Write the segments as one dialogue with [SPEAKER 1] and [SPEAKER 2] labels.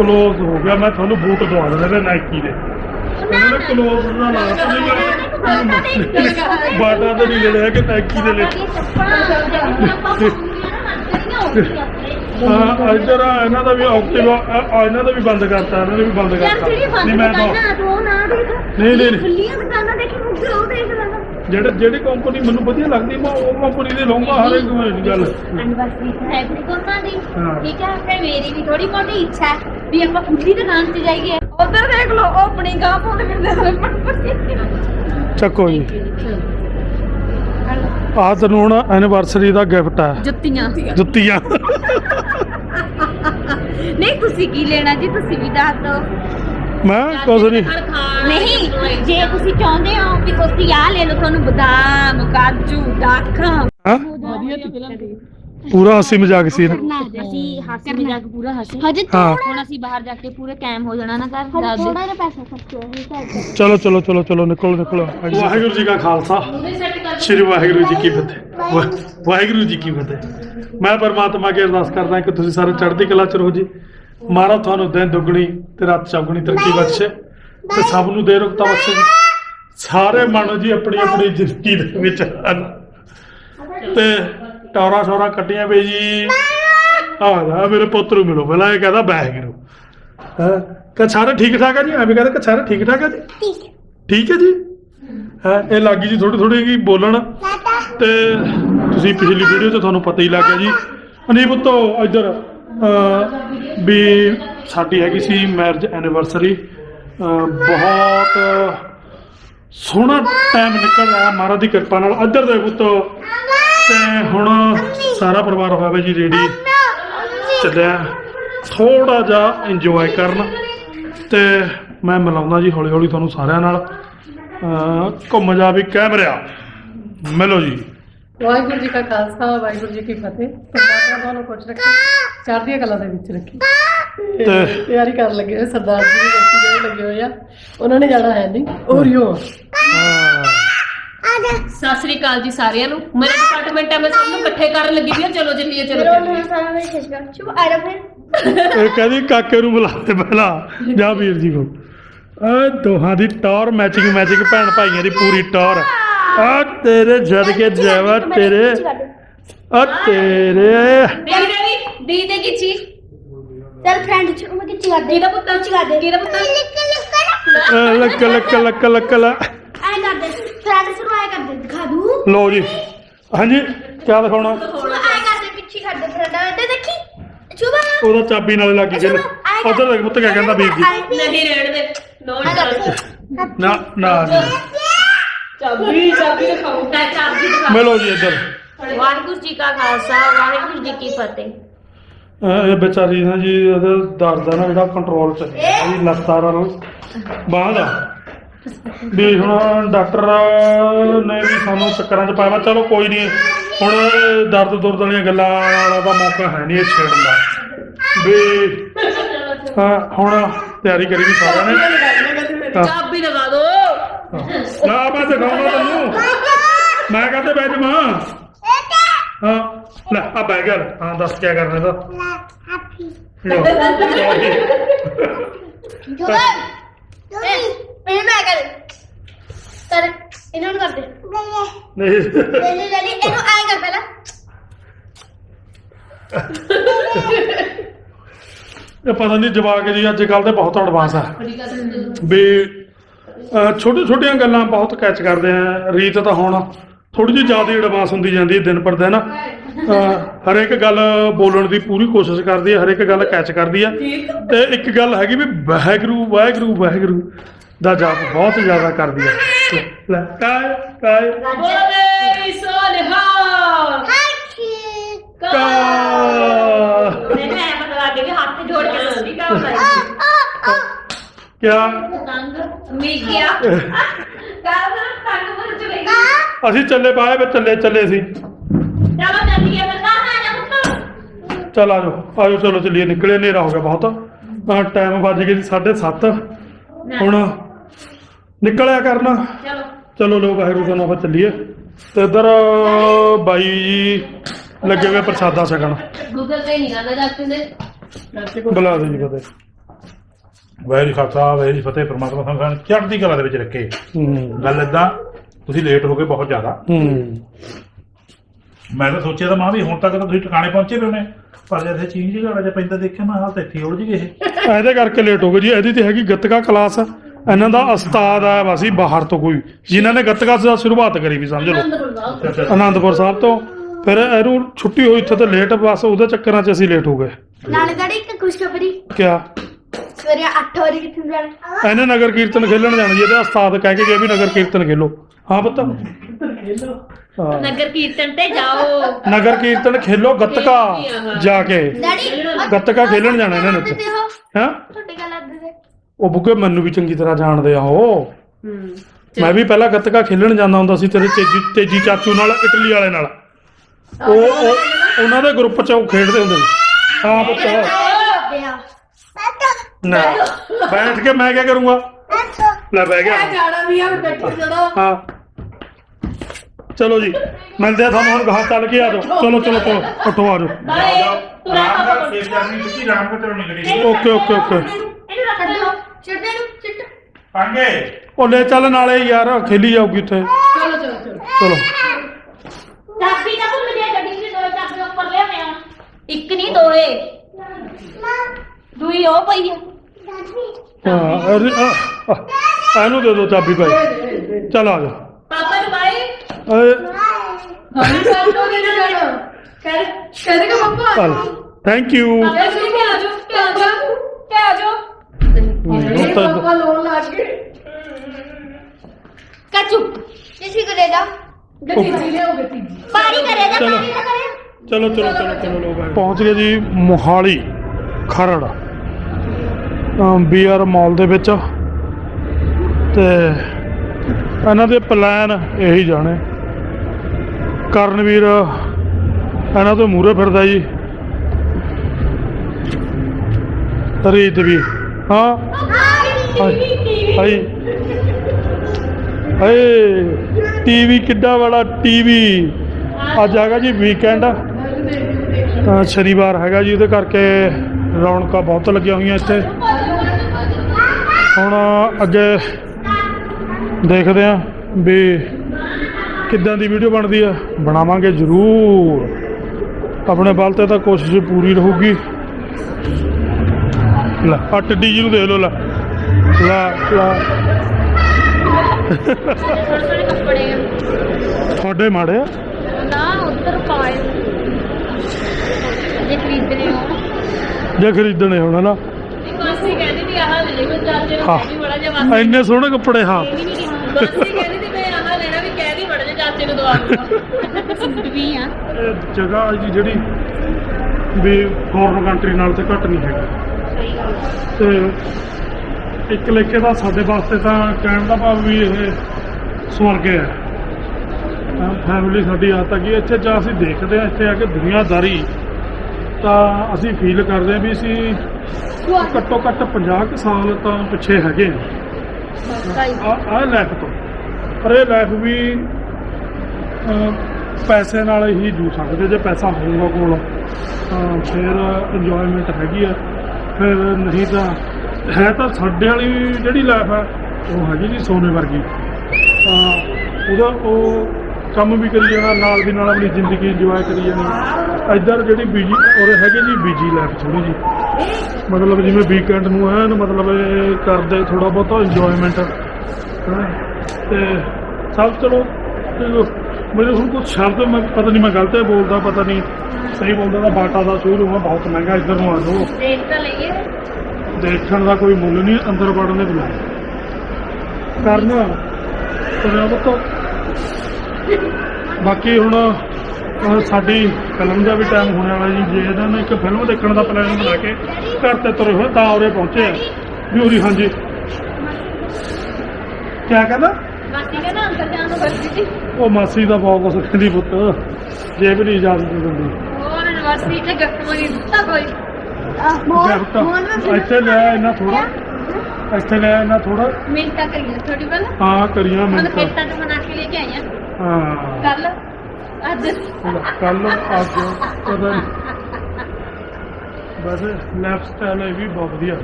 [SPEAKER 1] Close ਹੋ ਗਿਆ ਮੈਂ ਤੁਹਾਨੂੰ ਬੂਟ ਦਵਾ ਦੇਣਾ ਤੇ ਨਾਈਕੀ ਦੇ। ਉਹਨਾਂ ਨੇ ਕਲੋਜ਼ ਦਾ ਨਾਂ ਤਾਂ ਨਹੀਂ ਲਿਆ ਬਾਟਾ ਤਾਂ ਨਹੀਂ ਲੈਣਾ ਕਿ ਨਾਈਕੀ ਦੇ ਲੈ। ਹਾਂ ਇੱਧਰ ਆ ਇਹਨਾਂ ਦਾ ਵੀ ਆਕਟਿਵ ਇਹਨਾਂ ਦਾ ਵੀ ਬੰਦ ਕਰਤਾ ਇਹਨਾਂ ਨੇ ਵੀ ਬੰਦ ਕਰਤਾ। ਨਹੀਂ ਮੈਂ ਤਾਂ ਨਹੀਂ, ਨਹੀਂ।
[SPEAKER 2] ਖੁੱਲੀਆਂ ਦੁਕਾਨਾਂ ਦੇਖੀ ਮੁੱਦੇ ਉਹ ਦੇਖ
[SPEAKER 1] ਜਿਹੜੇ ਜਿਹੜੀ ਕੰਪਨੀ ਮੈਨੂੰ ਵਧੀਆ ਲੱਗਦੀ ਮੈਂ ਉਹ ਕੰਪਨੀ ਦੇ ਲਵਾਂਗਾ ਹਰ ਇੱਕ ਗੱਲ।
[SPEAKER 2] ਐਨਵਰਸਰੀ ਹੈ ਵੀ ਕੋਨਾ ਦੀ। ਠੀਕ ਹੈ ਫਿਰ ਮੇਰੀ ਵੀ ਥੋੜੀ ਮੋਟੀ ਇੱਛਾ ਹੈ ਵੀ ਆਪਾਂ ਖੁੱਲੀ ਦੁਕਾਨ ਤੇ ਜਾਈਏ। ਉਧਰ ਦੇਖ ਲਓ ਉਹ ਆਪਣੀ ਗਾਹ ਪਾਉਂਦੇ ਫਿਰਦੇ
[SPEAKER 1] ਚੱਕੋ ਜੀ। ਆਹ ਤੈਨੂੰ ਹੁਣ ਐਨੀਵਰਸਰੀ ਦਾ ਗਿਫਟ ਹੈ
[SPEAKER 2] ਜੁੱਤੀਆਂ
[SPEAKER 1] ਜੁੱਤੀਆਂ।
[SPEAKER 2] ਨਹੀਂ ਤੁਸੀਂ ਕੀ ਲੈਣਾ ਜੀ? ਤੁਸੀਂ ਵੀ ਦੱਸ ਦਿਓ।
[SPEAKER 1] ਮੈਂ ਕੁਛ ਨਹੀਂ।
[SPEAKER 2] ਨਹੀਂ ਜੇ ਤੁਸੀਂ ਚਾਹੁੰਦੇ ਹੋ ਵੀ ਤੁਸੀਂ ਆਹ ਲੈ ਲਓ ਤੁਹਾਨੂੰ ਬਦਾਮ ਕਾਜੂ ਦਾਖਾਂ
[SPEAKER 1] ਹਾਂ? ਪੂਰਾ ਹੱਸੀ ਮਜ਼ਾਕ ਸੀ ਨਾ।
[SPEAKER 2] ਅਸੀਂ ਹਾਸੇ ਮਜ਼ਾਕ ਪੂਰਾ ਹੱਸੇ। ਹਜੇ ਹੁਣ ਅਸੀਂ ਬਾਹਰ ਜਾ ਕੇ ਪੂਰੇ ਕਾਇਮ ਹੋ ਜਾਣਾ ਨਾ ਘਰ ਥੋੜਾ ਜਿਹਾ ਪੈਸਾ ਖਰਚੋ
[SPEAKER 1] ਚਲੋ ਚਲੋ ਚਲੋ ਚਲੋ ਨਿਕਲੋ ਨਿਕਲੋ। ਵਾਹਿਗੁਰੂ ਜੀ ਕਾ ਖਾਲਸਾ। ਸ੍ਰੀ ਵਾਹਿਗੁਰੂ ਜੀ ਕੀ ਫਤਿਹ। ਵਾਹਿਗੁਰੂ ਜੀ ਕੀ ਫਤਿਹ। ਮੈਂ ਪਰਮਾਤਮਾ ਅੱਗੇ ਅਰਦਾਸ ਕਰਦਾ ਕਿ ਤੁਸੀਂ ਸਾਰੇ ਚੜ੍ਹਦੀ ਕਲਾ ਚ ਰਹੋ ਜੀ। ਮਾਰਾ ਤੁਹਾਨੂੰ ਦਿਨ ਦੁੱਗਣੀ ਤੇ ਰਾਤ ਚੌਗਣੀ ਤਰੱਕੀ ਬਖਸ਼ੇ ਤੇ ਸਭ ਨੂੰ ਦੇ ਰੁਕਤਾ ਬਖਸ਼ੇ ਜੀ ਸਾਰੇ ਮਾਣੋ ਜੀ ਆਪਣੀ ਆਪਣੀ ਜ਼ਿੰਦਗੀ ਦੇ ਵਿੱਚ ਹਨ ਤੇ ਟੌਰਾ ਸ਼ੌਰਾ ਕੱਟੀਆਂ ਵੇ ਜੀ ਲੈ ਮੇਰੇ ਪੁੱਤ ਨੂੰ ਮਿਲੋ ਪਹਿਲਾਂ ਇਹ ਕਹਿੰਦਾ ਵਾਹਿਗੁਰੂ ਹਾਂ ਕਿ ਸਾਰੇ ਠੀਕ ਠਾਕ ਆ ਜੀ ਐਵੇਂ ਕਹਿੰਦਾ ਕਿ ਸਾਰੇ ਠੀਕ ਠਾਕ ਆ ਜੀ ਠੀਕ ਹੈ ਜੀ ਹੈ ਇਹ ਲੱਗੀ ਜੀ ਥੋੜੀ ਥੋੜੀ ਕੀ ਬੋਲਣ ਤੇ ਤੁਸੀਂ ਪਿਛਲੀ ਵੀਡੀਓ 'ਚ ਤੁਹਾਨੂੰ ਪਤਾ ਹੀ ਲੱਗ ਗਿਆ ਜੀ ਅਨੀ ਪੁੱਤੋ ਇੱਧਰ ਵੀ ਸਾਡੀ ਹੈਗੀ ਸੀ ਮੈਰਿਜ ਐਨੀਵਰਸਰੀ ਬਹੁਤ ਸੋਹਣਾ ਟਾਈਮ ਨਿਕਲ ਰਿਹਾ ਮਹਾਰਾਜ ਦੀ ਕਿਰਪਾ ਨਾਲ। ਅੱਧਰ ਦੇ ਪੁੱਤੋ, ਤੇ ਹੁਣ ਸਾਰਾ ਪਰਿਵਾਰ ਹੋਇਆ ਵਾ ਜੀ ਰੈਡੀ ਚੱਲਿਆ। ਥੋੜਾ ਜਿਹਾ ਇੰਜੋਏ ਕਰਨ। ਤੇ ਮੈਂ ਮਿਲਾਉਂਦਾ ਜੀ ਹੌਲੀ ਹੌਲੀ ਤੁਹਾਨੂੰ ਸਾਰਿਆਂ ਨਾਲ। ਘੁੰਮ ਜਾ ਵੀ ਕੈਮਰਿਆ। ਮਿਲੋ ਜੀ।
[SPEAKER 3] ਵਾਹਿਗੁਰੂ ਜੀ ਕਾ ਖਾਲਸਾ, ਵਾਹਿਗੁਰੂ ਜੀ ਕੀ ਫਤਿਹ। ਪਰਮਾਤਮਾ ਤੁਹਾਨੂੰ ਖੁਸ਼ ਰੱਖੇ। ਚੜ੍ਹਦੀਆਂ ਕਲਾ ਦੇ ਵਿੱਚ ਰੱਖੇ। ਤੇ
[SPEAKER 1] ਤੇ-
[SPEAKER 3] ਤਿਆਰੀ ਕਰਨ ਲੱਗੇ ਹੋਏ ਸਰਦਾਰ ਜੀ ਦੇ ਵਿੱਚ ਜਿਹੜੇ ਲੱਗੇ ਹੋਏ ਆ। ਉਹਨਾਂ ਨੇ ਜਾਣਾ ਹੈ ਨਹੀਂ ਓਰੀਓ
[SPEAKER 1] ਹਾਂ।
[SPEAKER 4] ਸਤਿ ਸ੍ਰੀ ਅਕਾਲ ਜੀ ਸਾਰਿਆਂ ਨੂੰ। ਮੇਰਾ ਡਿਪਾਰਟਮੈਂਟ ਹੈ ਮੈਂ ਸਭ ਨੂੰ ਇਕੱਠੇ ਕਰਨ ਲੱਗੀ ਵੀ ਚਲੋ ਚੱਲੀਏ ਚਲੋ ਚੱਲੀਏ
[SPEAKER 2] ਸ਼ੁਭ ਆਇਆ ਫਿਰ।
[SPEAKER 1] ਇਹ ਕਹਿੰਦੀ ਕਾਕੇ ਨੂੰ ਬੁਲਾ ਤੇ ਪਹਿਲਾਂ ਜਾ ਵੀਰ ਜੀ ਕੋ ਆ ਦੋਹਾਂ ਦੀ ਟੌਰ ਮੈਚਿੰਗ ਮੈਚਿੰਗ ਭੈਣ ਭਾਈਆਂ ਦੀ ਪੂਰੀ ਟੌਰ। ਆ ਤੇਰੇ ਜਦ ਕੇ ਜਵਾ ਤੇਰੇ ਆ ਤੇਰੇ
[SPEAKER 4] ਦੇਵੀ ਦੇਵੀ ਦੀ ਦੇ ਕਿਚੀ
[SPEAKER 2] ਚਲ ਫਰੈਂਡ ਚ ਮੈਂ ਕਿੱਥੇ ਕਰਦੇ
[SPEAKER 4] ਕਿਹਦਾ ਪੁੱਤ ਕਿਹਦਾ ਪੁੱਤ
[SPEAKER 1] ਅਹ ਲੱਕ ਲੱਕ ਲੱਕ ਲੱਕ ਲਾ
[SPEAKER 2] ਕਰਦੇ ਫਰੈਂਡ ਸ਼ੁਰੂ ਕਰਦੇ ਦਿਖਾ ਦੂ।
[SPEAKER 1] ਲਓ ਜੀ। ਹਾਂਜੀ ਕਿਆ ਦਿਖਾਉਣਾ
[SPEAKER 2] ਆਏ ਕਰਦੇ ਪਿੱਛੇ ਕਰਦੇ ਫਰੈਂਡ ਤੇ ਦੇਖੀ ਸ਼ੁਭ
[SPEAKER 1] ਉਹਦਾ ਚਾਬੀ ਨਾਲ ਲੱਗੀ ਗਈ ਉਧਰ ਦੇਖ ਪੁੱਤ ਕਿਆ ਕਹਿੰਦਾ ਵੀਰ ਜੀ।
[SPEAKER 4] ਨਹੀਂ ਰਹਿਣ ਦੇ। ਨੋ
[SPEAKER 1] ਨਾ ਨਾ ਜੀ
[SPEAKER 4] ਚਾਬੀ ਚਾਬੀ ਦਿਖਾਉਂ ਤਾਂ ਚਾਬੀ ਦਿਖਾ
[SPEAKER 1] ਮਿਲੋ ਜੀ ਇੱਧਰ।
[SPEAKER 2] ਵਾਹਿਗੁਰੂ ਜੀ ਕਾ ਖਾਲਸਾ ਵਾਹਿਗੁਰੂ ਜੀ ਕੀ ਫਤਿਹ।
[SPEAKER 1] ਅਹ ਇਹ ਵਿਚਾਰੀ ਨਾ ਜੀ ਉਹਦਾ ਦਰਦ ਆ ਨਾ ਜਿਹੜਾ ਕੰਟਰੋਲ ਚ ਨਹੀਂ ਹੈ ਜੀ ਲੱਤਾਂ ਨਾਲ ਬਾਂਹ ਦਾ ਵੀ ਹੁਣ ਡਾਕਟਰ ਨੇ ਵੀ ਸਾਨੂੰ ਚੱਕਰਾਂ ਚ ਪਾਇਆ ਵਾ। ਚਲੋ ਕੋਈ ਨਹੀਂ ਹੁਣ ਦਰਦ ਦੁਰਦ ਵਾਲੀਆਂ ਗੱਲਾਂ ਵਾਲਾ ਦਾ ਮੌਕਾ ਹੈ ਨਹੀਂ ਇਹ ਛੇੜਨ ਦਾ। ਵੀ ਹਾਂ ਹੁਣ ਤਿਆਰੀ ਕਰੀ ਵੀ ਸਾਰਿਆਂ ਨੇ। ਹਾਂ।
[SPEAKER 4] ਚਾਬੀ ਲਗਾ ਦੋ।
[SPEAKER 1] ਨਾ ਮੈਂ ਦਿਖਾਉਂਦਾ ਤੈਨੂੰ। ਮੈਂ ਕਹਿੰਦੇ ਬੈਠ ਮਾਂ। ਹਾਂ ਲੈ ਆ ਬੈ ਗਿਆ। ਲੈ। ਹਾਂ ਦੱਸ ਕੀ ਕਰਨਾ ਇਹਦਾ? ਲਓ।
[SPEAKER 2] ਜੁਗਲ ਇਹ ਮੈਂ ਕਰ। ਕਰ ਇਹਨਾਂ ਨੂੰ ਕਰ ਦੇ।
[SPEAKER 1] ਨਹੀਂ।
[SPEAKER 2] ਲੈ ਲੈ ਲੈ ਇਹਨੂੰ ਆਏ ਕਰ ਪਹਿਲਾਂ।
[SPEAKER 1] ਇਹ ਪਤਾ ਨਹੀਂ ਜਵਾਕ ਜੀ ਅੱਜ ਕੱਲ ਦੇ ਬਹੁਤ ਐਡਵਾਂਸ ਆ। ਵੀ ਛੋਟੀ ਛੋਟੀਆਂ ਗੱਲਾਂ ਬਹੁਤ ਕੈਚ ਕਰਦੇ ਆ। ਰੀਤ ਤਾਂ ਹੁਣ ਥੋੜੀ ਜਿਹੀ ਜ਼ਿਆਦਾ ਐਡਵਾਂਸ ਹੁੰਦੀ ਜਾਂਦੀ ਹੈ ਦਿਨ ਪਰ ਦਿਨ। ਅਹ ਹਰ ਇੱਕ ਗੱਲ ਬੋਲਣ ਦੀ ਪੂਰੀ ਕੋਸ਼ਿਸ਼ ਕਰਦੀ ਹੈ ਹਰ ਇੱਕ ਗੱਲ ਕੈਚ ਕਰਦੀ ਹੈ। ਤੇ ਇੱਕ ਗੱਲ ਹੈਗੀ ਵੀ ਵਾਹਿਗੁਰੂ ਵਾਹਿਗੁਰੂ ਵਾਹਿਗੁਰੂ ਦਾ ਜਾਪ ਬਹੁਤ ਜ਼ਿਆਦਾ ਕਰਦੀ ਹੈ। ਲੈ, ਕਾਇ ਕਾਇ।
[SPEAKER 4] ਬੋਲੇ ਸੋਨਹਾ।
[SPEAKER 1] ਕਾ।
[SPEAKER 4] ਮੈਂ ਮੈਂ ਬਤਾ ਕੇ ਵੀ ਹੱਥ ਜੋੜ ਕੇ ਸਸਤੀ ਕਾ। ਹੁੰਦਾ
[SPEAKER 1] ਕਿਆ?
[SPEAKER 4] ਤੰਗ ਮੀ ਗਿਆ ਬਣ ਚਲੇਗਾ
[SPEAKER 1] ਅਸੀਂ ਚੱਲੇ ਪਾਏ ਵੇ ਚੱਲੇ ਚੱਲੇ ਸੀ।
[SPEAKER 4] ਚਲੋ ਚੱਲੀਏ ਮੈਂ ਕਹਾਂ ਆ ਜਾ ਪੁੱਤ।
[SPEAKER 1] ਚਲ ਆਜੋ ਆਜੋ ਚਲੋ ਚੱਲੀਏ ਨਿਕਲੇ ਹਨੇਰਾ ਹੋ ਗਿਆ ਬਹੁਤ। ਟਾਈਮ ਵੱਜ ਗਏ ਸੀ 7:30 ਹੁਣ ਨਿਕਲਿਆ ਕਰਨਾ।
[SPEAKER 4] ਚਲੋ।
[SPEAKER 1] ਚਲੋ ਲੋਕ ਵਾਹਿਗੁਰੂ ਦਾ ਨਾਮ ਚੱਲੀਏ। ਤੇ ਇਧਰ ਬਾਈ ਜੀ ਲੱਗੇ ਹੋਏ ਪ੍ਰਸਾਦਾ ਛਕਣ।
[SPEAKER 4] ਗੂਗਲ ਤੇ ਨਹੀਂ ਆਉਂਦਾ ਡਾਕਟਰ ਦੇ।
[SPEAKER 1] ਬੁਲਾ ਦਿਓ ਜੀ ਫਤਿਹ
[SPEAKER 5] ਵੈਰੀ ਖਾਲਸਾ ਵੈਰੀ ਫਤਿਹ ਪ੍ਰਮਾਤਮਾ ਤੁਹਾਨੂੰ ਚੜ੍ਹਦੀ ਕਲਾ ਦੇ ਵਿੱਚ ਰੱਖੇ।
[SPEAKER 1] ਹੂੰ।
[SPEAKER 5] ਗੱਲ ਏਦਾਂ ਤੁਸੀਂ ਲੇਟ ਹੋ ਗਏ ਬਹੁਤ ਜ਼ਿਆਦਾ।
[SPEAKER 1] ਹੂੰ।
[SPEAKER 5] ਮੈਂ ਤਾਂ ਸੋਚਿਆ ਤਾਂ ਮਾਂ ਵੀ ਹੁਣ ਤੱਕ ਤਾਂ ਤੁਸੀਂ ਟਿਕਾਣੇ ਪਹੁੰਚੇ ਹੋਣੇ ਪਰ ਜਦ ਇਹ ਚੀਜ਼ ਜਿਹੜਾ ਜਿਹਾ ਪੈਂਦਾ ਦੇਖਿਆ ਮੈਂ ਹਾਲ ਤਾਂ ਇੱਥੇ ਹੀ ਉਲਝ ਗਏ ਇਹ।
[SPEAKER 1] ਇਹਦੇ ਕਰਕੇ ਲੇਟ ਹੋ ਗਏ ਜੀ ਇਹਦੀ ਤੇ ਹੈਗੀ ਗੱਤਕਾ ਕਲਾਸ ਇਹਨਾਂ ਦਾ ਉਸਤਾਦ ਆ ਵਾਸੀ ਬਾਹਰ ਤੋਂ ਕੋਈ। ਜਿਨ੍ਹਾਂ ਨੇ ਗੱਤਕਾ ਦਾ ਸ਼ੁਰੂਆਤ ਕਰੀ ਵੀ ਸਮਝ ਲਓ। ਆਨੰਦਪੁਰ ਸਾਹਿਬ। ਤੋਂ। ਫਿਰ ਇਹਨੂੰ ਛੁੱਟੀ ਹੋਈ ਇੱਥੇ ਤੇ ਲੇਟ ਬਸ ਉਹਦੇ ਚੱਕਰਾਂ 'ਚ ਅਸੀਂ ਲੇਟ ਹੋ ਗਏ।
[SPEAKER 2] ਨਾਲੇ ਡੈਡੀ ਇੱਕ ਖੁਸ਼ਖਬਰੀ।
[SPEAKER 1] ਕਿਆ?
[SPEAKER 2] ਸਵੇਰੇ 8 ਵਜੇ ਕਿੱਥੇ ਜਾਣਾ?
[SPEAKER 1] ਇਹਨੇ ਨਗਰ ਕੀਰਤਨ ਖੇਲਣ ਜਾਣਾ ਜੀ ਇਹਦੇ ਉਸਤਾਦ ਕਹਿ ਕੇ ਗਏ ਵੀ ਨਗਰ ਕੀਰਤਨ ਖੇਲੋ। ਹਾਂ ਪੁੱਤ। ਹਾਂ।
[SPEAKER 4] ਨਗਰ ਕੀਰਤਨ ਤੇ ਜਾਓ।
[SPEAKER 1] ਨਗਰ ਕੀਰਤਨ ਖੇਲੋ ਗੱਤਕਾ ਜਾ ਕੇ।
[SPEAKER 2] ਡੈਡੀ
[SPEAKER 1] ਗੱਤਕਾ ਖੇਲਣ ਜਾਣਾ ਇਹਨਾਂ ਨੇ
[SPEAKER 2] ਤੇ
[SPEAKER 1] ਉੱਥੇ।
[SPEAKER 2] ਹੋ
[SPEAKER 1] ਹਾਂ?
[SPEAKER 2] ਤੁਹਾਡੇ ਗੱਲ ਅੱਦੇ ਦੇ
[SPEAKER 1] ਉਹ ਬੁੱਗੇ ਮੈਨੂੰ ਵੀ ਚੰਗੀ ਤਰ੍ਹਾਂ ਜਾਣਦੇ ਆ ਉਹ।
[SPEAKER 4] ਹੂੰ।
[SPEAKER 1] ਮੈਂ ਵੀ ਪਹਿਲਾਂ ਗੱਤਕਾ ਖੇਲਣ ਜਾਂਦਾ ਹੁੰਦਾ ਸੀ ਤੇਰੇ ਤੇਜੀ ਤੇਜੀ ਚਾਚੂ ਨਾਲ ਇਟਲੀ ਵਾਲੇ ਨਾਲ। ਉਹ ਉਹ- ਉਹਨਾਂ ਦੇ ਗਰੁੱਪ 'ਚ ਉਹ ਖੇਡਦੇ ਹੁੰਦੇ ਸੀ ਹਾਂ ਪੁੱਤ।
[SPEAKER 2] ਕਰਦੇ ਆ
[SPEAKER 1] ਨਾ। ਬੈਠ ਕੇ ਮੈਂ ਕੀ ਕਰੂੰਗਾ? ਲੈ ਬਹਿ ਗਿਆ।
[SPEAKER 3] ਜਾਣਾ ਵੀ ਆ ਬੈਠੇ ਜਣਾ।
[SPEAKER 1] ਹਾਂ ਚਲੋ ਜੀ ਮਿਲਦੇ ਆ ਤੁਹਾਨੂੰ ਹੁਣ ਗਾਹ ਚੱਲ ਕੇ ਆ ਜਾਓ। ਚਲੋ ਚਲੋ ਚਲੋ ਉੱਠੋ ਆ ਜਾਓ।
[SPEAKER 4] ਬਾਏ। ਤੂੰ
[SPEAKER 5] ਰਾਮ ਦਾ ਸੇਵ ਕਰਨੀ ਤੁਸੀਂ ਰਾਮ ਕੋ ਚਲੋ ਨਿਕਲੀ।
[SPEAKER 1] Okay okay okay.
[SPEAKER 4] ਇਹਨੂੰ ਰੱਖ ਦੇ ਲੋ
[SPEAKER 2] ਚਿੱਟੇ ਨੂੰ ਚਿੱਟ
[SPEAKER 5] ਪੰਗੇ।
[SPEAKER 1] ਉਹ ਲੈ ਚੱਲ ਨਾਲੇ ਯਾਰ ਖੇਲੀ ਜਾਊਗੀ ਉੱਥੇ।
[SPEAKER 3] ਚਲੋ ਚਲੋ ਚਲੋ।
[SPEAKER 1] ਚਲੋ।
[SPEAKER 4] ਚਾਬੀ ਨਾ ਭੁੱਲ ਜਾ ਗੱਡੀ ਦੀ ਦੋ ਚਾਬੀ ਉੱਪਰ ਲਿਆਵੇਂ ਆ। ਇੱਕ ਨਹੀਂ ਦੋਏ ਦੂਈ ਉਹ ਪਈ ਆ।
[SPEAKER 1] ਹਾਂ ਅਰੇ, ਆ, ਆ, ਇਹਨੂੰ ਦੇ ਦਿਓ ਚਾਬੀ ਭਾਈ ਚੱਲ ਆ ਜਾ
[SPEAKER 4] ਪਾਪਾ ਨੂੰ ਬਾਏ
[SPEAKER 1] ਓਏ
[SPEAKER 3] ਹਾਲੀ ਸਾਲ ਤੋਂ ਨਹੀਂ ਜਾਣਾ ਕਹਿ ਕਹਿੰਦੇ ਕਿ ਪਾਪਾ
[SPEAKER 1] ਚੱਲ ਥੈਂਕ ਯੂ
[SPEAKER 4] ਪਾਪਾ ਜੀ ਕਿ ਆਜੋ ਕਿ ਆਜੋ ਕਿ ਆਜੋ
[SPEAKER 3] ਇਹ ਪਾਪਾ ਲੋਨ ਲਾ ਕੇ
[SPEAKER 4] ਕਚੂ
[SPEAKER 2] किसी को दे दो
[SPEAKER 3] ਗੱਡੀ ਜੀ ਲਿਆਓ ਗੱਡੀ
[SPEAKER 2] पानी करेगा
[SPEAKER 1] चलो।
[SPEAKER 2] पानी ना करे
[SPEAKER 1] ਚਲੋ ਚਲੋ ਚਲੋ ਚਲੋ ਲੋ ਭਾਈ ਪਹੁੰਚ ਗਏ ਜੀ ਮੋਹਾਲੀ ਖਰੜ ਬੀਆਰ ਮਾਲ ਦੇ ਵਿੱਚ। ਤੇ ਇਹਨਾਂ ਦੇ ਪਲਾਨ ਇਹੀ ਜਾਣੇ। ਕਰਨਵੀਰ ਇਹਨਾਂ ਤੋਂ ਮੂਰੇ ਫਿਰਦਾ ਜੀ। ਰੀਤ ਵੀ। ਹਾਂ। ਹਾਈ ਹਾਏ ਟੀਵੀ ਕਿੱਡਾ ਬੜਾ ਟੀਵੀ। ਅੱਜ ਹੈਗਾ ਜੀ ਵੀਕਐਂਡ ਸ਼ਨੀਵਾਰ ਹੈਗਾ ਜੀ ਉਹਦੇ ਕਰਕੇ ਰੌਣਕਾਂ ਬਹੁਤ ਲੱਗੀਆਂ ਹੋਈਆਂ ਇੱਥੇ। ਹੁਣ ਅੱਗੇ ਦੇਖਦੇ ਆਂ ਵੀ ਕਿੱਦਾਂ ਦੀ ਵੀਡੀਓ ਬਣਦੀ ਆ। ਬਣਾਵਾਂਗੇ ਜ਼ਰੂਰ। ਆਪਣੇ ਬਲ ਤੇ ਤਾਂ ਕੋਸ਼ਿਸ਼ ਪੂਰੀ ਰਹੂਗੀ। ਲੈ ਆ ਟੱਡੀ ਜੀ ਨੂੰ ਦੇ ਲੋ ਲੈ। ਲੈ
[SPEAKER 2] ਲੈ।
[SPEAKER 1] ਤੁਹਾਡੇ ਮਾੜੇ ਆ?
[SPEAKER 2] ਨਾ ਉੱਤਰ ਪਾਏ। ਜੇ ਖਰੀਦਣੇ ਹੋ
[SPEAKER 1] ਜੇ ਖਰੀਦਣੇ ਹੋਣਾ ਨਾ
[SPEAKER 4] ਮਾਸੀ
[SPEAKER 1] ਇੰਨੇ ਸੋਹਣੇ ਕੱਪੜੇ ਹਾਂ।
[SPEAKER 4] ਮਾਸੀ
[SPEAKER 1] ਇਹ ਜਗ੍ਹਾ ਜੀ ਜਿਹੜੀ ਵੀ ਫੋਰਨ ਕੰਟਰੀ ਨਾਲ ਤੇ ਘੱਟ ਨਹੀਂ ਹੈਗੀ। ਤੇ ਇੱਕ ਲੇਖੇ ਦਾ ਸਾਡੇ ਵਾਸਤੇ ਤਾਂ ਕਹਿਣ ਦਾ ਭਾਵ ਵੀ ਇਹ ਸਵਰਗ ਹੈ। ਫੈਮਿਲੀ ਸਾਡੀ ਆਦਤ ਹੈਗੀ ਇੱਥੇ ਜਾ ਅਸੀਂ ਦੇਖਦੇ ਆ ਇੱਥੇ ਆ ਕੇ ਦੁਨੀਆਦਾਰੀ ਤਾਂ ਅਸੀਂ ਫੀਲ ਕਰਦੇ ਆ ਵੀ ਅਸੀਂ ਘੱਟੋ ਘੱਟ 50 ਕੁ ਸਾਲ ਤਾਂ ਪਿੱਛੇ ਹੈਗੇ ਹਾਂ ਆ ਆ ਲਾਈਫ ਤੋਂ। ਪਰ ਇਹ ਲਾਈਫ ਵੀ ਪੈਸੇ ਨਾਲ ਹੀ ਜੂ ਸਕਦੇ ਜੇ ਪੈਸਾ ਹੋਊਗਾ ਕੋਲ ਫਿਰ ਇੰਜੋਇਮੈਂਟ ਹੈਗੀ ਆ। ਫਿਰ ਨਹੀਂ ਤਾਂ, ਹੈ ਤਾਂ ਸਾਡੇ ਵਾਲੀ ਜਿਹੜੀ ਲਾਈਫ ਹੈ ਉਹ ਹੈਗੀ ਜੀ ਸੋਨੇ ਵਰਗੀ। ਉਹਦਾ ਉਹ ਕੰਮ ਵੀ ਕਰੀ ਜਾਣਾ, ਨਾਲ ਦੀ ਨਾਲ ਆਪਣੀ ਜ਼ਿੰਦਗੀ ਇੰਜੋਏ ਕਰੀ ਜਾਣੀ। ਇੱਧਰ ਜਿਹੜੀ ਬੀਜੀ, ਔਰ ਹੈਗੀ ਜੀ ਬੀਜੀ ਲਾਈਫ ਥੋੜੀ ਜੀ। ਮਤਲਬ ਜਿਵੇਂ ਵੀਕਐਂਡ ਨੂੰ ਐਨ ਮਤਲਬ ਇਹ ਕਰਦੇ ਥੋੜਾ ਬਹੁਤਾ ਇੰਜੋਇਮੈਂਟ ਤੇ ਸਭ ਚਲੋ ਮੇਰੇ ਹੁਣ ਕੁਝ ਸ਼ਬਦ ਮੈਂ ਪਤਾ ਨਹੀਂ ਮੈਂ ਗਲਤ ਹੈ ਬੋਲਦਾ ਪਤਾ ਨਹੀਂ ਸਹੀ ਬੋਲਦਾ ਤਾਂ ਬਾਟਾ ਦਾ ਸ਼ੋਰੂਮ ਹੈ ਬਹੁਤ ਮਹਿੰਗਾ ਇੱਧਰ ਨੂੰ ਆ ਜਾਓ।
[SPEAKER 2] ਦੇਖ ਤਾਂ ਲਈਏ।
[SPEAKER 1] ਦੇਖਣ ਦਾ ਕੋਈ ਮੁੱਲ ਨਹੀਂ ਅੰਦਰ ਵੜਨ ਦੇ ਬੁਲਾਇਆ ਕਰਨਾ। ਤੇ ਬਾਕੀ ਹੁਣ ਔਰ ਸਾਡੀ ਫਿਲਮ ਦਾ ਵੀ ਟਾਈਮ ਹੋਣ ਵਾਲਾ ਜੀ। ਜੇ ਇਹਨਾਂ ਨੇ ਇੱਕ ਫਿਲਮ ਦੇਖਣ ਦਾ ਪਲਾਨ ਬਣਾ ਕੇ ਘਰ ਤੇ ਤੁਰੇ ਹੋਏ ਤਾਂ ਉਰੇ ਪਹੁੰਚੇ ਆ। ਵੀ ਉਰੀ ਹਾਂਜੀ। ਕੀ ਕਹਿੰਦਾ?
[SPEAKER 2] ਮਾਸੀ ਕਹਿੰਦਾ ਅੰਕਲ ਜਾਨ ਨੂੰ ਬਸ ਦਿੱਤੀ
[SPEAKER 1] ਉਹ ਮਾਸੀ ਦਾ ਬਹੁਤ ਕੁਛ ਕਹਿੰਦੀ ਪੁੱਤ। ਜੇ ਵੀ ਨਹੀਂ ਇਜਾਜ਼ਤ ਦਿੰਦੀ।
[SPEAKER 2] ਹੋਰ ਯੂਨੀਵਰਸਿਟੀ ਤੇ ਗਿਫਟ ਮਨੀ ਦਿੱਤਾ ਕੋਈ।
[SPEAKER 1] ਗਿਫਟ ਇੱਥੇ ਲੈ ਇਹਨਾਂ ਥੋੜਾ ਇੱਥੇ ਲੈ ਇਹਨਾਂ ਥੋੜਾ
[SPEAKER 2] ਮਿੰਟਾਂ ਕਰੀਆਂ ਥੋੜੀ ਪਹਿਲਾਂ।
[SPEAKER 1] ਹਾਂ ਕਰੀਆਂ ਮਿੰਟਾਂ।
[SPEAKER 2] ਮੈਂ ਕਿੱਟਾਂ ਤੇ ਬਣਾ ਕੇ ਲੈ ਕੇ ਆਈਆਂ
[SPEAKER 1] ਹਾਂ।
[SPEAKER 2] ਕੱਲ आज
[SPEAKER 1] ਕੱਲ ਅੱਜ ਨਹੀਂ। ਵੈਸੇ ਲਾਈਫ ਸਟਾਈਲ ਇਹ ਵੀ ਬਹੁਤ ਵਧੀਆ।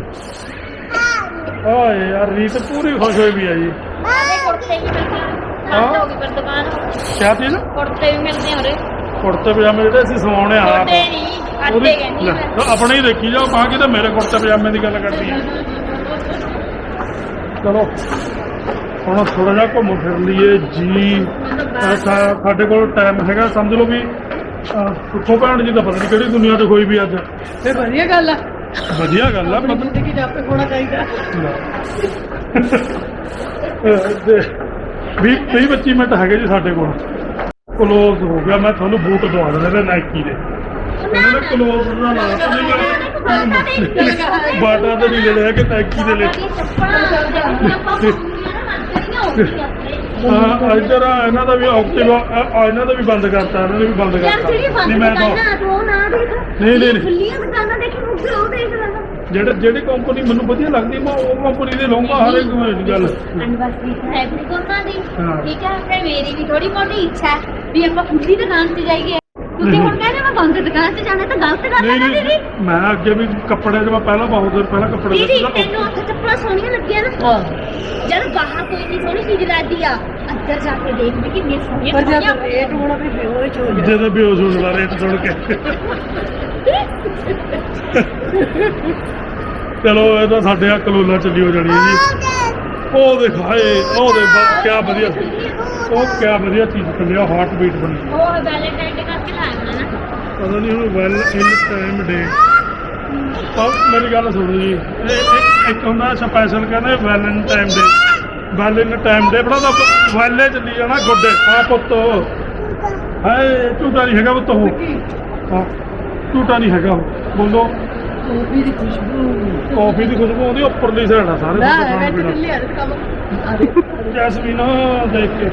[SPEAKER 1] ਓਏ ਯਾਰ ਰੀਤ ਪੂਰੀ ਖੁਸ਼ ਹੋਈ ਵੀ ਆ ਜੀ।
[SPEAKER 2] ਆਰੇ ਕੁੜਤੇ ਵੀ ਮਿਲਦੇ ਆ
[SPEAKER 1] ਹਾਂ।
[SPEAKER 2] ਬੰਦ ਹੋ ਗਈ ਪਰ ਦੁਕਾਨ
[SPEAKER 1] ਕਿਆ ਚੀਜ਼?
[SPEAKER 2] ਕੁੜਤੇ ਵੀ ਮਿਲਦੇ ਆ ਉਰੇ।
[SPEAKER 1] ਕੁੜਤੇ ਪਜਾਮੇ ਜਿਹੜੇ ਅਸੀਂ ਸਵਾਉਣੇ ਆ
[SPEAKER 2] ਕੁੜਤੇ ਨਹੀਂ ਕਹਿੰਦੀ ਮੈਂ।
[SPEAKER 1] ਆਪਣੇ ਹੀ ਦੇਖੀ ਜਾਓ ਬਾਕੀ ਕਿ ਤਾਂ ਮੇਰੇ ਕੁੜਤੇ ਪਜਾਮੇ ਦੀ ਗੱਲ ਕਰਦੀ ਹੈ ਚਲੋ ਹੁਣ ਥੋੜਾ ਜਿਹਾ ਘੁੰਮ ਫਿਰ ਲਈਏ ਜੀ। ਸਾ- ਸਾਡੇ ਕੋਲ ਟਾਈਮ ਹੈਗਾ ਸਮਝ ਲਓ ਵੀ ਅਹ, ਸੁੱਖੋ ਭੈਣ ਜੀ ਦਾ ਪਤਾ ਨਹੀਂ ਕਿਹੜੀ ਦੁਨੀਆ 'ਚ ਹੋਈ ਵੀ ਅੱਜ।
[SPEAKER 3] ਤੇ ਵਧੀਆ ਗੱਲ ਆ।
[SPEAKER 1] ਵਧੀਆ ਗੱਲ ਆ
[SPEAKER 3] ਆਪਣੀ
[SPEAKER 1] ਮਤਲਬ
[SPEAKER 3] ਜ਼ਿੰਦਗੀ ਜਾਪੇ ਹੋਣਾ ਚਾਹੀਦਾ।
[SPEAKER 1] ਵੀ 20 25 ਮਿੰਟ ਹੈਗੇ ਜੀ ਸਾਡੇ ਕੋਲ। ਕਲੋਜ਼ ਹੋ ਗਿਆ ਮੈਂ ਤੁਹਾਨੂੰ ਬੂਟ ਦਵਾ ਦੇਣੇ ਤੇ ਨਾਈਕੀ ਦੇ। ਉਹਨਾਂ ਨੇ ਕਲੋਜ਼ ਦਾ ਨਾਂ ਤਾਂ ਨਹੀਂ ਕਰਿਆ ਬਾਟਾ ਤੇ ਨਹੀਂ ਲੈਣਾ ਕਿ ਨਾਈਕੀ ਦੇ ਲੈ। ਹਾਂ ਇੱਧਰ ਆ, ਇਹਨਾਂ ਦਾ ਵੀ ਆਕਟਿਵ ਇਹਨਾਂ ਦਾ ਵੀ ਬੰਦ ਕਰਤਾ ਇਹਨਾਂ ਨੇ ਵੀ ਬੰਦ
[SPEAKER 2] ਯਾਰ
[SPEAKER 1] ਕਰਤਾ।
[SPEAKER 2] ਜਿਹੜੀ ਬੰਦ
[SPEAKER 1] ਨਹੀਂ ਮੈਂ ਤਾਂ
[SPEAKER 2] ਦੁਕਾਨਾਂ ਤੂੰ ਉਹ ਨਾ ਦੇਖ।
[SPEAKER 1] ਨਹੀਂ, ਨਹੀਂ।
[SPEAKER 2] ਖੁੱਲੀਆਂ ਦੁਕਾਨਾਂ ਦੇਖੀ ਮੁੱਕੇ ਉਹ ਦੇਖ ਲੈਣਾ
[SPEAKER 1] ਜਿਹੜੇ ਜਿਹੜੀ ਕੰਪਨੀ ਮੈਨੂੰ ਵਧੀਆ ਲੱਗਦੀ ਮੈਂ ਉਹ ਕੰਪਨੀ ਦੇ ਲਵਾਂਗਾ ਹਰ ਇੱਕ ਗੱਲ।
[SPEAKER 2] ਐਨਵਰਸਰੀ ਹੈ ਵੀ ਉਹਨਾਂ ਦੀ।
[SPEAKER 1] ਹਾਂ।
[SPEAKER 2] ਠੀਕ ਹੈ ਫਿਰ ਮੇਰੀ ਵੀ ਥੋੜੀ ਮੋਟੀ ਇੱਛਾ ਹੈ ਵੀ ਆਪਾਂ ਖੁੱਲੀ ਦੁਕਾਨ 'ਤੇ ਜਾਈਏ। ਤੁਸੀਂ ਹੁਣ ਕਹਿੰਦੇ ਮੈਂ ਬੰਦ ਦੁਕਾਨ 'ਤੇ ਜਾਣਾ ਤਾਂ ਗਲਤ ਗੱਲ ਹੈ ਨਾ ਦੀਦੀ?
[SPEAKER 1] ਮੈਂ ਅੱਗੇ ਵੀ ਕੱਪੜੇ 'ਚ ਮੈਂ ਪਹਿਲਾਂ ਬਹੁਤ ਦਿਨ ਪਹਿਲਾਂ ਕੱਪੜੇ
[SPEAKER 2] ਦੀਦੀ ਤੈਨੂੰ ਉੱਥੇ ਚੱਪਲਾਂ ਸੋਹਣੀਆਂ ਲੱਗੀਆਂ ਨਾ।
[SPEAKER 3] ਹਾਂ।
[SPEAKER 2] ਜਦ ਬਾਹਰ ਕੋਈ ਨਹੀਂ ਸੋਹਣੀ ਚੀਜ਼ ਲੱਗਦੀ ਆ ਅੰਦਰ ਜਾ ਕੇ ਦੇਖ ਵੀ ਕਿੰਨੀ ਸੋਹਣੀਆਂ
[SPEAKER 3] ਪਰ ਜਦ ਰੇਟ ਹੋਣਾ ਵੀ ਬੇਹੋਸ਼ ਹੋ ਜਾ
[SPEAKER 1] ਜਦੋਂ ਵੀ ਉਸ ਦਾ ਰੇਟ ਸੁਣ ਕੇ। ਚਲੋ ਇਹ ਤਾਂ ਸਾਡੇ ਆ ਕਲੋਲਾ ਚੱਲੀ ਹੋ ਜਾਣੀ ਹੈ ਜੀ। ਉਹ ਦਿਖਾਏ ਉਹ ਦੇ ਕੀ ਵਧੀਆ। ਉਹ ਕੀ ਵਧੀਆ ਚੀਜ਼ ਕੱਲਿਆ ਹਾਰਟ ਬੀਟ ਬਣੀ।
[SPEAKER 2] ਉਹ ਵੈਲੈਂਟਾਈਨ ਡੇ ਕਰਕੇ ਲਾਇਆ ਹੋਣਾ ਨਾ
[SPEAKER 1] ਪਤਾ ਨਹੀਂ ਹੁਣ ਵੈਲ ਇਨ ਟਾਈਮ ਡੇ ਪਰ ਮੇਰੀ ਗੱਲ ਸੁਣੋ ਜੀ ਇਹ- ਇਹ- ਇੱਕ ਹੁੰਦਾ ਸਪੈਸ਼ਲ ਕਹਿੰਦੇ Valentine day Valentine time day ਬੜਾ ਤਾਂ ਵੈਲੇ ਚੱਲੀ ਜਾਣਾ ਗੋਡੇ ਆ ਪੁੱਤ। ਹਾਏ ਝੂਟਾ ਨਹੀਂ ਹੈਗਾ ਪੁੱਤ ਉਹ। ਹਾਂ ਝੂਟਾ ਨਹੀਂ ਹੈਗਾ ਉਹ ਬੋਲੋ।
[SPEAKER 3] ਕੌਫੀ ਦੀ ਖੁਸ਼ਬੂ।
[SPEAKER 1] ਕਾਫੀ ਦੀ ਖੁਸ਼ਬੂ ਆਉਂਦੀ ਉੱਪਰਲੀ ਸਾਈਡ ਆ ਸਾਰੇ
[SPEAKER 3] ਨਾ
[SPEAKER 1] ਖਾਣ
[SPEAKER 3] ਮੈਂ
[SPEAKER 1] ਪੀਣ।
[SPEAKER 3] ਕੰਮ ਅਰੇ
[SPEAKER 1] ਜੈਸਮੀਨ ਦੇਖ ਕੇ।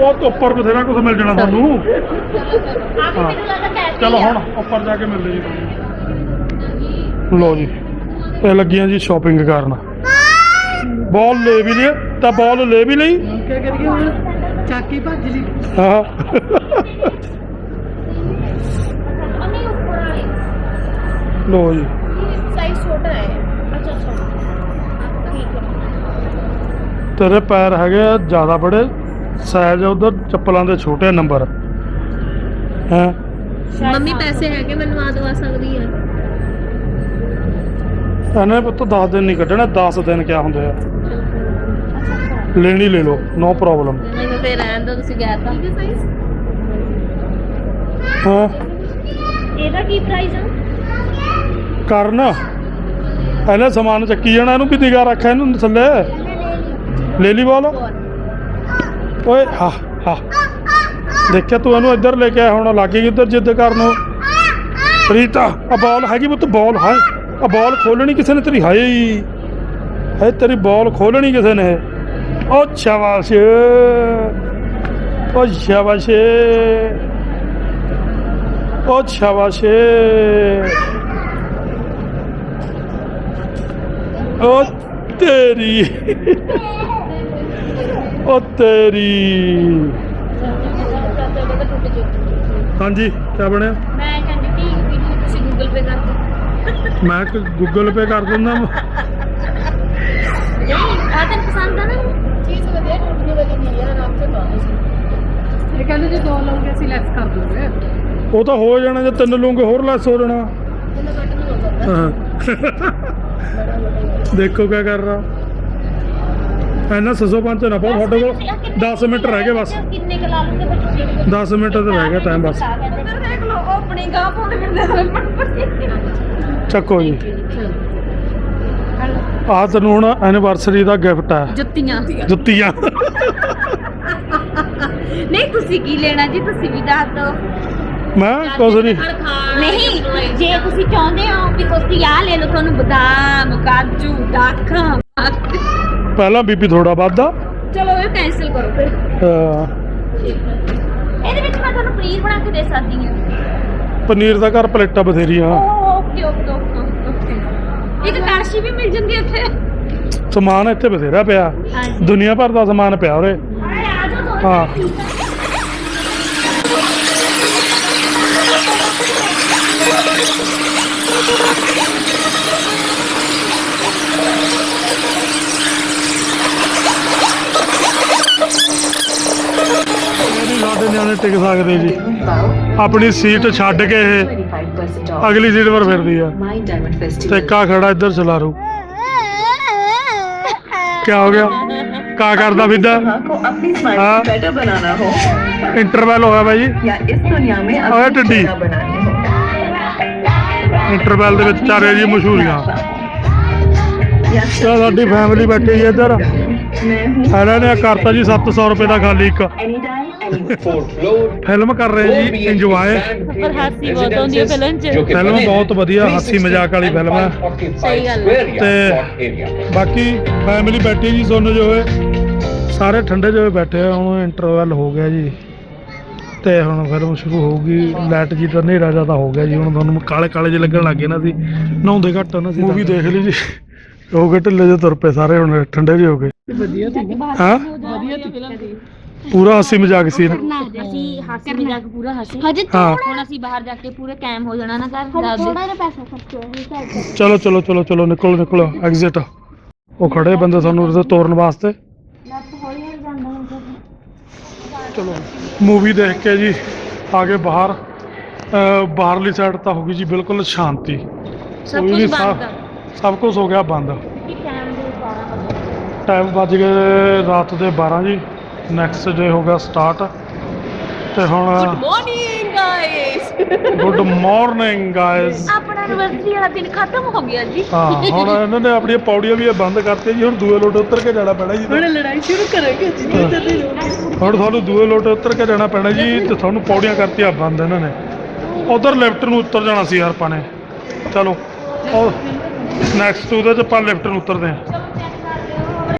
[SPEAKER 1] ਉਹ ਤੋਂ ਉੱਪਰ ਬਥੇਰਾ ਕੁਝ ਮਿਲ ਜਾਣਾ ਤੁਹਾਨੂੰ। ਚਲੋ ਹੁਣ ਉੱਪਰ ਜਾ ਕੇ ਮਿਲਦੇ ਜੀ। ਤੁਹਾਨੂੰ ਲੋ ਜੀ ਇਹ ਲੱਗੀਆਂ ਜੀ ਸ਼ਾਪਿੰਗ ਕਰਨ। ਬਾਲ ਲੈ ਵੀ ਲਈ ਤਾਂ ਬਾਲ ਲੈ ਵੀ ਲਈ।
[SPEAKER 3] ਕੀ ਕਰੀਏ ਹੁਣ ਚਾਕੀ ਭੱਜ ਲਈ।
[SPEAKER 1] ਹਾਂ।
[SPEAKER 2] ਅਮੀ ਉੱਪਰ ਵਾਲੀ।
[SPEAKER 1] ਲੋ ਜੀ।
[SPEAKER 2] ਸਾਈਜ਼ ਛੋਟਾ ਹੈ। ਅੱਛਾ ਅੱਛਾ। ਠੀਕ ਹੈ।
[SPEAKER 1] ਤੇਰੇ ਪੈਰ ਹੈਗੇ ਆ ਜ਼ਿਆਦਾ ਬੜੇ। ਸਾਈਜ਼ ਉਧਰ ਚੱਪਲਾਂ ਦੇ ਛੋਟੇ ਨੰਬਰ ਹੈ?
[SPEAKER 4] ਮੰਮੀ ਪੈਸੇ ਹੈਗੇ ਮੈਨੂੰ ਆ ਦਵਾ ਸਕਦੀ ਹੈ
[SPEAKER 1] ਇਹਨੇ ਪੁੱਤ 10 ਦਿਨ ਨਹੀਂ ਕੱਢਣੇ 10 ਦਿਨ ਕਿਆ ਹੁੰਦੇ ਆ। ਲੈਣੀ ਲੈ ਲਓ ਨੋ ਪ੍ਰੋਬਲਮ
[SPEAKER 4] ਮੈਨੂੰ ਫੇਰ ਰਹਿਣ ਦੋ ਤੁਸੀਂ ਗਏ ਤਾਂ।
[SPEAKER 1] ਹਾਂ
[SPEAKER 2] ਇਹਦਾ ਕੀ ਪ੍ਰਾਈਸ ਹੈ
[SPEAKER 1] ਕਰਨ। ਇਹਨੇ ਸਮਾਨ ਚੱਕੀ ਜਾਣਾ ਇਹਨੂੰ ਵੀ ਨਿਗਾਹ ਰੱਖ ਇਹਨੂੰ ਥੱਲੇ। ਲੈ ਲਈ ਬਾਲ ਓਏ, ਹਾ ਹਾ। ਦੇਖਿਆ ਤੂੰ ਇਹਨੂੰ ਇੱਧਰ ਲੈ ਕੇ ਆਇਆ ਹੁਣ, ਲੱਗ ਗਈ ਇੱਧਰ ਜਿੱਦ ਕਰਨ ਰੀਤਾ ਆ ਬਾਲ ਹੈਗੀ ਪੁੱਤ, ਬਾਲ, ਹਾਏ। ਆ ਬਾਲ ਖੋਲਣੀ ਕਿਸੇ ਨੇ ਤੇਰੀ, ਹਾਏ। ਹੈ ਤੇਰੀ ਬਾਲ ਖੋਲਣੀ ਕਿਸੇ ਨੇ। ਓ ਸ਼ਾਬਾਸ਼। ਓ ਸ਼ਾਬਾਸ਼। ਓ ਸ਼ਾਬਾਸ਼। ਓ ਤੇਰੀ। ਓ ਤੇਰੀ। ਹਾਂਜੀ ਕੀ ਬਣਿਆ?
[SPEAKER 2] ਮੈਂ ਕਹਿੰਦੀ ਕਿ ਵੀਡੀਓ ਤੁਸੀਂ ਗੂਗਲ ਪੇ ਕਰ ਦਿਓ।
[SPEAKER 1] ਮੈਂ ਗੂਗਲ ਪੇ ਕਰ ਦਿੰਦਾ
[SPEAKER 2] ਨਹੀਂ ਆ ਤੈਨੂੰ ਪਸੰਦ ਆ ਨਾ? ਚੀਜ਼ ਵਧੀਆ ਟੁੱਟਣੀ ਵਾਲੀ ਨਹੀਂ ਯਾਰ ਪਾਉਂਦੇ ਸੀ
[SPEAKER 3] ਇਹ ਕਹਿੰਦੇ ਜੇ ਦੋ ਲਓਗੇ ਅਸੀਂ ਲੈਸ ਕਰ ਦੂੰਗੇ।
[SPEAKER 1] ਉਹ ਤਾਂ ਹੋ ਜਾਣਾ ਜੇ ਤਿੰਨ ਲੂੰਗੇ ਹੋਰ ਲੈਸ ਹੋ ਜਾਣਾ। ਹਾਂ। ਦੇਖੋ ਕੀ ਕਰ ਰਹਾ। ਐਨਾ 605 ਨਾ ਪਾਓ ਤੁਹਾਡੇ ਕੋਲ 10 ਮਿੰਟ ਰਹਿ ਗਏ ਬਸ।
[SPEAKER 2] ਕਿੰਨੇ ਕੁ ਲਾ ਲੂੰਗੇ ਫਿਰ ਤੁਸੀਂ?
[SPEAKER 1] 10 ਮਿੰਟ ਤੇ ਰਹਿ ਗਿਆ ਟਾਈਮ ਬਸ।
[SPEAKER 2] ਉਧਰ ਦੇਖ ਲਓ ਉਹ ਆਪਣੀ ਗਾਂ ਪਾਉਂਦੇ ਫਿਰਦੇ ਹੋਏ
[SPEAKER 1] ਚੱਕੋ ਜੀ। ਆਹ ਤੈਨੂੰ ਹੁਣ ਐਨੀਵਰਸਰੀ ਦਾ ਗਿਫਟ ਹੈ।
[SPEAKER 2] ਜੁੱਤੀਆਂ।
[SPEAKER 1] ਜੁੱਤੀਆਂ।
[SPEAKER 2] ਨਹੀਂ ਤੁਸੀਂ ਕੀ ਲੈਣਾ ਜੀ? ਤੁਸੀਂ ਵੀ ਦੱਸ ਦਿਓ।
[SPEAKER 1] ਮੈਂ ਕੁਛ ਨਹੀਂ।
[SPEAKER 2] ਨਹੀਂ ਜੇ ਤੁਸੀਂ ਚਾਹੁੰਦੇ ਹੋ ਕਿ ਤੁਸੀਂ ਆ ਲੈ ਲਓ ਤੁਹਾਨੂੰ ਬਦਾਮ ਕਾਜੂ ਦਾਖਾਂ।
[SPEAKER 1] ਪਹਿਲਾਂ ਬੀਪੀ ਥੋੜਾ ਵੱਧਦਾ।
[SPEAKER 2] ਚਲੋ ਇਹ ਕੈਨਸਲ ਕਰੋ ਫਿਰ।
[SPEAKER 1] ਅਹ
[SPEAKER 2] ਇਹਦੇ ਵਿੱਚ ਮੈਂ ਤੁਹਾਨੂੰ ਪਨੀਰ ਬਣਾ ਕੇ ਦੇ ਸਕਦੀ ਹਾਂ।
[SPEAKER 1] ਪਨੀਰ ਦਾ ਘਰ ਪਲੇਟਾਂ ਬਥੇਰੀਆਂ।
[SPEAKER 2] ਓਕੇ ਓਕੇ ਓਕੇ ਇੱਕ ਕੜਛੀ ਵੀ ਮਿਲ ਜਾਂਦੀ ਉੱਥੇ
[SPEAKER 1] ਸਮਾਨ ਇੱਥੇ ਬਥੇਰਾ ਪਿਆ।
[SPEAKER 2] ਹਾਂਜੀ।
[SPEAKER 1] ਦੁਨੀਆ ਭਰ ਦਾ ਸਮਾਨ ਪਿਆ ਉਰੇ।
[SPEAKER 2] ਜਾਓ
[SPEAKER 1] ਨੇ ਟਿਕ ਸਕਦੇ ਜੀ? ਆਪਣੀ ਸੀਟ ਛੱਡ ਕੇ ਇਹ ਅਗਲੀ ਸੀਟ ਪਰ ਫਿਰਦੀ ਆ। ਤੇ ਖੜਾ ਇੱਧਰ ਚਲਾ ਰੂ। ਕੀ ਹੋ ਗਿਆ? ਕਾ ਕਰਦਾ ਫਿਰਦਾ
[SPEAKER 6] ਹਾਂ। ਹੋ
[SPEAKER 1] ਇੰਟਰਵੈਲ ਹੋਇਆ ਜੀ।
[SPEAKER 6] ਇਸ ਦੁਨੀਆ ਮੇ
[SPEAKER 1] ਓਏ ਦੇ ਵਿੱਚ ਚਾਰੇ ਜੀ ਮਸ਼ਹੂਰੀਆਂ। ਤਾਂ ਸਾਡੀ ਫੈਮਿਲੀ ਬੈਠੀ ਹੈ ਇੱਧਰ। ਇਹਨਾਂ ਨੇ ਕਰਤਾ ਜੀ 700 ਰੁਪਏ ਦਾ ਖਾਲੀ ਇੱਕ। ਫਿਲਮ ਕਰ ਰਹੇ ਜੀ ਇੰਜੋਏ
[SPEAKER 2] ਪਰ ਹਾਸੀ ਬਹੁਤ ਆਉਂਦੀ ਹੈ ਫਿਲਮ 'ਚ।
[SPEAKER 1] ਫਿਲਮ ਬਹੁਤ ਵਧੀਆ ਹਾਸੀ ਮਜ਼ਾਕ ਵਾਲੀ ਫਿਲਮ ਹੈ।
[SPEAKER 2] ਸਹੀ ਗੱਲ ਹੈ।
[SPEAKER 1] ਤੇ ਬਾਕੀ ਫੈਮਿਲੀ ਬੈਠੀ ਜੀ ਸੁਣ ਜੋ ਹੋਏ ਸਾਰੇ ਠੰਡੇ ਜਿਹੇ ਬੈਠੇ ਆ ਹੁਣ ਇੰਟਰਵਲ ਹੋ ਗਿਆ ਜੀ। ਤੇ ਹੁਣ ਫਿਲਮ ਸ਼ੁਰੂ ਹੋਊਗੀ ਲਾਈਟ ਜੀ ਤਾਂ ਹਨੇਰਾ ਜ਼ਿਆਦਾ ਹੋ ਗਿਆ ਜੀ ਹੁਣ ਤੁਹਾਨੂੰ ਕਾਲੇ ਕਾਲੇ ਜਿਹੇ ਲੱਗਣ ਲੱਗੇ ਨਾ ਸੀ ਨਹਾਉਂਦੇ ਘੱਟ ਨਾ ਸੀ ਮੂਵੀ ਦੇਖ ਲਈ ਜੀ। ਹੋ ਗਏ ਢਿੱਲੇ ਜਿਹੇ ਤੁਰ ਪਏ ਸਾਰੇ ਹੁਣ ਠੰਡੇ ਜਿਹੇ ਹੋ ਗਏ।
[SPEAKER 3] ਵਧੀਆ ਸੀ
[SPEAKER 1] ਹਾਂ?
[SPEAKER 3] ਵਧੀਆ ਸੀ ਫਿਲਮ
[SPEAKER 1] ਪੂਰਾ ਹਾਸੀ ਮਜ਼ਾਕ ਸੀ ਨਾ
[SPEAKER 2] ਅਸੀਂ ਹਾਸੀ ਮਜ਼ਾਕ ਪੂਰਾ ਹਾਸੀ। ਹਜੇ
[SPEAKER 1] ਹਾਂ।
[SPEAKER 2] ਹੁਣ ਅਸੀਂ ਬਾਹਰ ਜਾ ਕੇ ਪੂਰੇ ਕੈਮ ਹੋ ਜਾਣਾ ਨਾ ਘਰ ਥੋੜਾ ਜਿਹਾ ਪੈਸਾ ਖਰਚੋ
[SPEAKER 1] ਚਲੋ ਚਲੋ ਚਲੋ ਚਲੋ ਨਿਕਲੋ ਨਿਕਲੋ ਐਗਜ਼ਿਟ ਉਹ ਖੜੇ ਬੰਦੇ ਸਾਨੂੰ ਉਹਦੇ ਤੋਰਨ ਵਾਸਤੇ। ਚਲੋ ਮੂਵੀ ਦੇਖ ਕੇ ਜੀ ਆ ਗਏ ਬਾਹਰ। ਅਹ ਬਾਹਰਲੀ ਸਾਈਡ ਤਾਂ ਹੋ ਗਈ ਜੀ ਬਿਲਕੁਲ ਸ਼ਾਂਤੀ।
[SPEAKER 2] ਸਭ
[SPEAKER 1] ਕੋਈ
[SPEAKER 2] ਕੁਝ
[SPEAKER 1] ਵੀ
[SPEAKER 2] ਬੰਦ
[SPEAKER 1] ਸਾ- ਸਭ ਕੁਝ ਹੋ ਗਿਆ ਬੰਦ।
[SPEAKER 2] ਕਿ ਕੈਮ ਦੇ 12 ਵਜੇ?
[SPEAKER 1] ਟਾਈਮ ਵੱਜ ਗਏ ਰਾਤ ਦੇ 12 ਜੀ। ਨੈਕਸਟ ਡੇ ਹੋ ਗਿਆ ਸਟਾਰਟ ਤੇ ਹੁਣ
[SPEAKER 4] morning guys
[SPEAKER 1] good morning guys
[SPEAKER 2] ਆਪਣਾ ਐਨਵਰਸਰੀ ਵਾਲਾ ਦਿਨ ਖਤਮ ਹੋ ਗਿਆ ਜੀ।
[SPEAKER 1] ਹਾਂ ਹੁਣ ਇਹਨਾਂ ਨੇ ਆਪਣੀਆਂ ਪੌੜੀਆਂ ਵੀ ਇਹ ਬੰਦ ਕਰਤੀਆਂ ਜੀ ਹੁਣ ਦੂਏ ਲੋਟ ਉੱਤਰ ਕੇ ਜਾਣਾ ਪੈਣਾ ਜੀ
[SPEAKER 3] ਹੁਣ ਲੜਾਈ ਸ਼ੁਰੂ ਕਰਾਂਗੇ ਜਿੱਦਾਂ ਚੱਲੇ
[SPEAKER 1] ਹੁਣ ਤੁਹਾਨੂੰ ਦੂਏ ਲੋਟ ਉੱਤਰ ਕੇ ਜਾਣਾ ਪੈਣਾ ਜੀ ਤੇ ਤੁਹਾਨੂੰ ਪੌੜੀਆਂ ਕਰਤੀਆਂ ਬੰਦ ਇਹਨਾਂ ਨੇ। ਉਧਰ ਲਿਫਟ ਨੂੰ ਉੱਤਰ ਜਾਣਾ ਸੀ ਯਾਰ ਆਪਾਂ ਨੇ। ਚਲੋ ਨੈਕਸਟ ਉਹਦੇ ਚ ਆਪਾਂ ਲਿਫਟ ਨੂੰ ਉਤਰਦੇ ਹਾਂ।